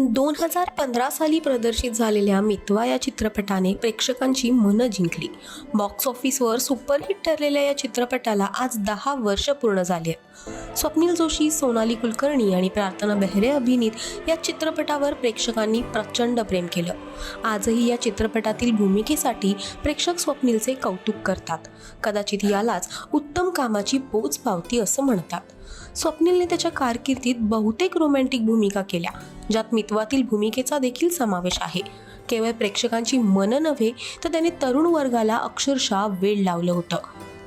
दोन हजार पंधरा साली प्रदर्शित झालेल्या मितवा या चित्रपटाने प्रेक्षकांची मनं जिंकली. बॉक्स ऑफिसवर सुपरहिट ठरलेल्या या चित्रपटाला आज दहा वर्ष पूर्ण झाली आहेत. स्वप्नील जोशी सोनाली कुलकर्णी आणि प्रार्थना बेहरे अभिनीत या चित्रपटावर प्रेक्षकांनी प्रचंड प्रेम केलं. आजही या चित्रपटातील भूमिकेसाठी प्रेक्षक स्वप्नीलचे कौतुक करतात. कदाचित यालाच उत्तम कामाची पोच पावती असं म्हणतात. स्वप्नीलने त्याच्या कारकिर्दीत बहुतेक रोमॅन्टिक भूमिका केल्या ज्यात मितवातील भूमिकेचा देखील समावेश आहे. केवळ प्रेक्षकांची मनं नव्हे तर त्याने तरुण वर्गाला अक्षरशः वेळ लावलं होतं.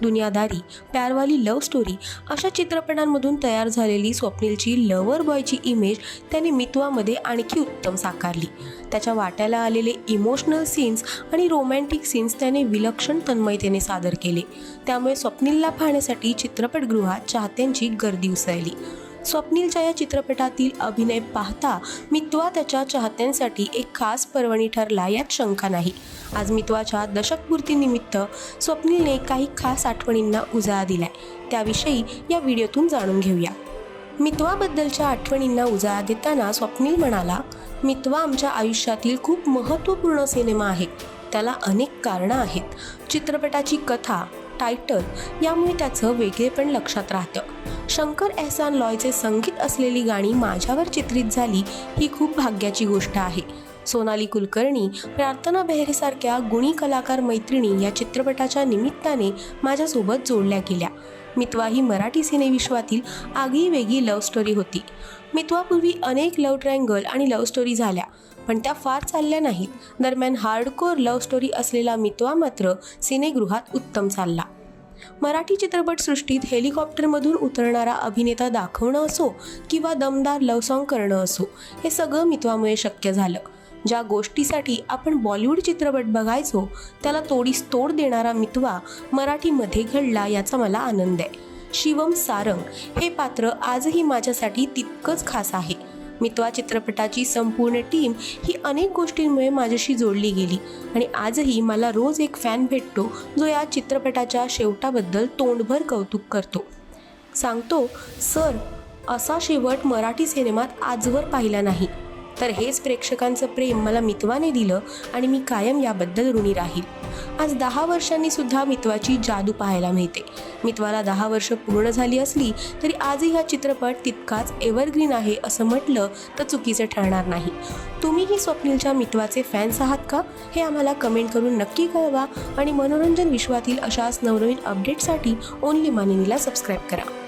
दुनियादारी प्यारवाली लव्ह स्टोरी अशा चित्रपटांमधून तयार झालेली स्वप्नीलची लव्हर बॉयची इमेज त्याने मितवामध्ये आणखी उत्तम साकारली. त्याच्या वाट्याला आलेले इमोशनल सीन्स आणि रोमॅन्टिक सीन्स त्याने विलक्षण तन्मयतेने सादर केले. त्यामुळे स्वप्नीलला पाहण्यासाठी चित्रपटगृहात चाहत्यांची गर्दी उसळली. स्वप्नीलच्या या चित्रपटातील अभिनय पाहता मित्वा त्याच्या चाहत्यांसाठी एक खास पर्वणी ठरला यात शंका नाही. आज मित्वाच्या दशकपूर्तीनिमित्त स्वप्नीलने काही खास आठवणींना उजाळा दिलाय. त्याविषयी या व्हिडिओतून जाणून घेऊया. मित्वाबद्दलच्या आठवणींना उजाळा देताना स्वप्नील म्हणाला मित्वा आमच्या आयुष्यातील खूप महत्त्वपूर्ण सिनेमा आहे त्याला अनेक कारणं आहेत. चित्रपटाची कथा टायटल यामुळे त्याचं वेगळेपण लक्षात राहतं. शंकर एहसान लॉयचे संगीत असलेली गाणी माझ्यावर चित्रित झाली ही खूप भाग्याची गोष्ट आहे. सोनाली कुलकर्णी प्रार्थना बेहरेसारख्या गुणी कलाकार मैत्रिणी या चित्रपटाच्या निमित्ताने माझ्यासोबत जोडल्या गेल्या. मितवा ही मराठी सिनेविश्वातील आगळी वेगळी लव्ह स्टोरी होती. मितवापूर्वी अनेक लव्ह ट्रँगल आणि लव्ह स्टोरी झाल्या पण त्या फार चालल्या नाहीत. दरम्यान हार्डकोर लव्ह स्टोरी असलेला मितवा मात्र सिनेगृहात उत्तम चालला. मराठी चित्रपटसृष्टीत हेलिकॉप्टरमधून उतरणारा अभिनेता दाखवणं असो किंवा दमदार लव्ह सॉन्ग करणं असो हे सगळं मित्वामुळे शक्य झालं. ज्या गोष्टीसाठी आपण बॉलिवूड चित्रपट बघायचो त्याला तोडीस तोड देणारा मितवा मराठीमध्ये घडला याचा मला आनंद आहे. शिवम सारंग हे पात्र आजही माझ्यासाठी तितकंच खास आहे. मितवा चित्रपटाची संपूर्ण टीम ही अनेक गोष्टींमुळे माझ्याशी जोडली गेली. आणि आजही मला रोज एक फॅन भेटतो जो या चित्रपटाच्या शेवटाबद्दल तोंडभर कौतुक करतो. सांगतो सर असा शेवट मराठी सिनेमात आजवर पाहिला नाही. तर हेच प्रेक्षकांचं प्रेम मला मितवाने दिलं आणि मी कायम याबद्दल ऋणी राहील. आज दहा वर्षांनी सुद्धा मितवाची जादू पाहायला मिळते. मितवाला दहा वर्ष पूर्ण झाली असली तरी आजही हा चित्रपट तितकाच एव्हरग्रीन आहे असं म्हटलं तर चुकीचं ठरणार नाही. तुम्हीही स्वप्नीलच्या मितवाचे फॅन्स आहात का? हे आम्हाला कमेंट करून नक्की कळवा आणि मनोरंजन विश्वातील अशाच नवनवीन अपडेटसाठी ओनली मानिनीला सबस्क्राईब करा.